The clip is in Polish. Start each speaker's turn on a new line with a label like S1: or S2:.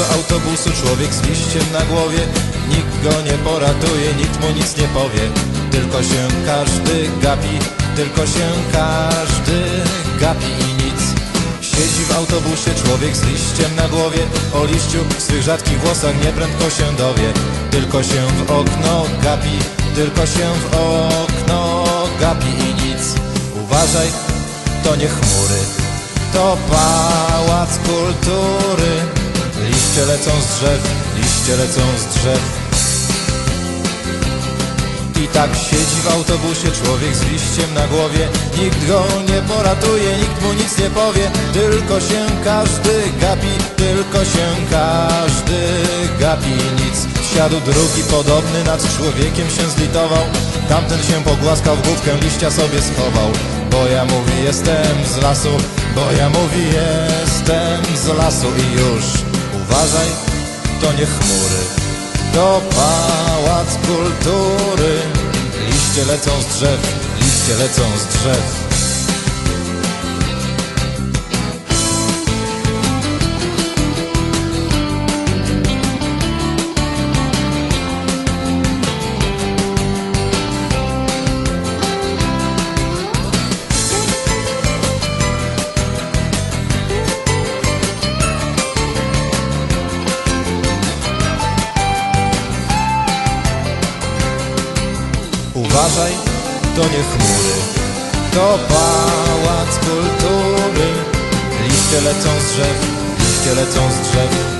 S1: autobusu człowiek z liściem na głowie. Nikt go nie poratuje, nikt mu nic nie powie. Tylko się każdy gapi, tylko się każdy gapi i nic. Siedzi w autobusie człowiek z liściem na głowie. O liściu w swych rzadkich włosach nieprędko się dowie. Tylko się w okno gapi, tylko się w okno gapi i nic. Uważaj, to nie chmury, to pałac kultury Liście lecą z drzew, liście lecą z drzew. I tak siedzi w autobusie człowiek z liściem na głowie. Nikt go nie poratuje, nikt mu nic nie powie. Tylko się każdy gapi, tylko się każdy gapi. Nic. Siadł drugi podobny nad człowiekiem się zlitował. Tamten się pogłaskał w główkę liścia sobie schował. Bo ja mówi jestem z lasu, bo ja mówi jestem z lasu I już uważaj, to nie chmury. To pałac kultury. Liście lecą z drzew, liście lecą z drzew Uważaj, to nie chmury, to pałac kultury. Liście lecą z drzew, liście lecą z drzew